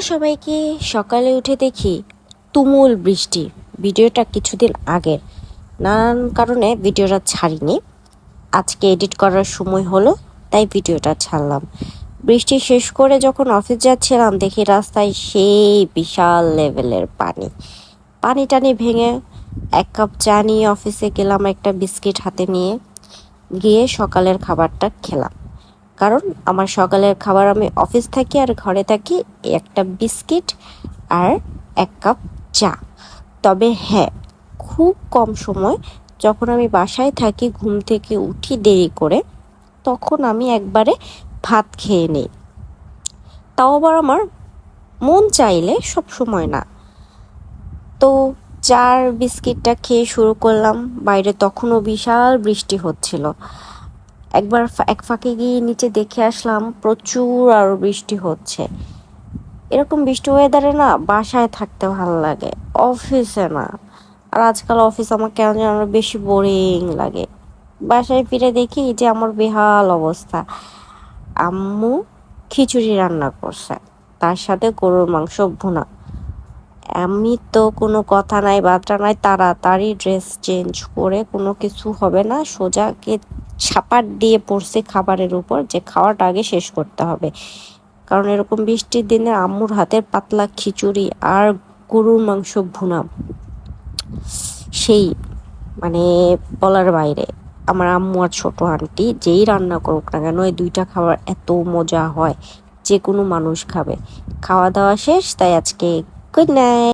সবাইকে সকালে উঠে দেখি তুমুল বৃষ্টি। ভিডিওটা কিছুদিন আগের। নানান কারণে ভিডিওটা ছাড়িনি। আজকে এডিট করার সময় হলো, তাই ভিডিওটা ছাড়লাম। বৃষ্টি শেষ করে যখন অফিস যাচ্ছিলাম, দেখি রাস্তায় সেই বিশাল লেভেলের পানি। পানি টানি ভেঙে এক কাপ চা নিয়ে অফিসে গেলাম একটা বিস্কিট হাতে নিয়ে। গিয়ে সকালের খাবারটা খেলাম। কারণ আমার সকালের খাবার আমি অফিস থাকি আর ঘরে থাকি, একটা বিস্কিট আর এক কাপ চা। তবে হ্যাঁ খুব কম সময় যখন আমি বাসায় থাকি, ঘুম থেকে উঠি দেরি করে, তখন আমি একবারে ভাত খেয়ে নিই। তাও আবার আমার মন চাইলে সব সময় না। তো চার বিস্কিটটা খেয়ে শুরু করলাম। বাইরে তখনও বিশাল বৃষ্টি হচ্ছিল। একবার এক ফাঁকে গিয়ে নিচে দেখে আসলাম, প্রচুর আরও বৃষ্টি হচ্ছে। এরকম বৃষ্টি ওয়েদারে না বাসায় থাকতে ভালো লাগে অফিসে না। আর আজকাল অফিস আমার কেন যেন বেশি বোরিং লাগে। বাসায় ফিরে দেখি যে আমার বেহাল অবস্থা। আম্মু খিচুড়ি রান্না করছে, তার সাথে গরুর মাংস ভুনা আমি তো কোনো কথা নাই বার্তা নাই, তাড়াতাড়ি ড্রেস চেঞ্জ করে কোনো কিছু হবে না সোজাকে ছাপার দিয়ে পড়ছে খাবারের উপর, যে খাওয়াটা আগে শেষ করতে হবে। কারণ এরকম বৃষ্টির দিনে আম্মুর হাতের পাতলা খিচুড়ি আর গরুর মাংস ভুনা, সেই মানে বলার বাইরে। আমার আম্মু আর ছোট আন্টি যেই রান্না করুক না কেন, এই দুইটা খাবার এত মজা হয় যে কোনো মানুষ খাবে। খাওয়া দাওয়া শেষ, তাই আজকে গুড নাইট